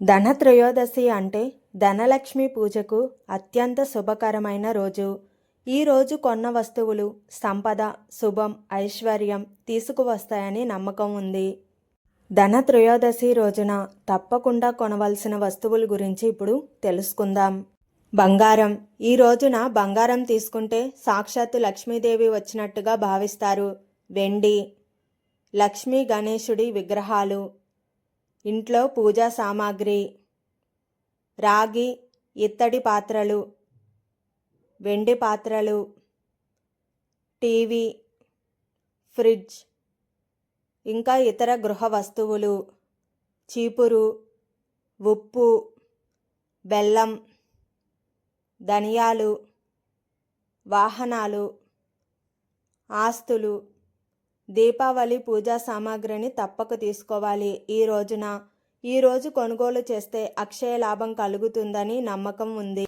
ధనత్రయోదశి అంటే ధనలక్ష్మి పూజకు అత్యంత శుభకరమైన రోజు. ఈ రోజు కొన్న వస్తువులు సంపద శుభం ఐశ్వర్యం తీసుకువస్తాయని నమ్మకం ఉంది. ధనత్రయోదశి రోజున తప్పకుండా కొనవలసిన వస్తువుల గురించి ఇప్పుడు తెలుసుకుందాం. బంగారం. ఈ రోజున బంగారం తీసుకుంటే సాక్షాత్తు లక్ష్మీదేవి వచ్చినట్టుగా భావిస్తారు. వెండి. లక్ష్మీ గణేశుడి విగ్రహాలు. ఇంట్లో పూజా సామాగ్రి రాగి ఇత్తడి పాత్రలు వెండి పాత్రలు టీవీ ఫ్రిడ్జ్ ఇంకా ఇతర గృహ వస్తువులు చీపురు ఉప్పు బెల్లం ధనియాలు వాహనాలు ఆస్తులు దీపావళి పూజా సామాగ్రిని తప్పక తీసుకోవాలి. ఈ రోజున ఈ రోజు కొనుగోలు చేస్తే అక్షయ లాభం కలుగుతుందని నమ్మకం ఉంది.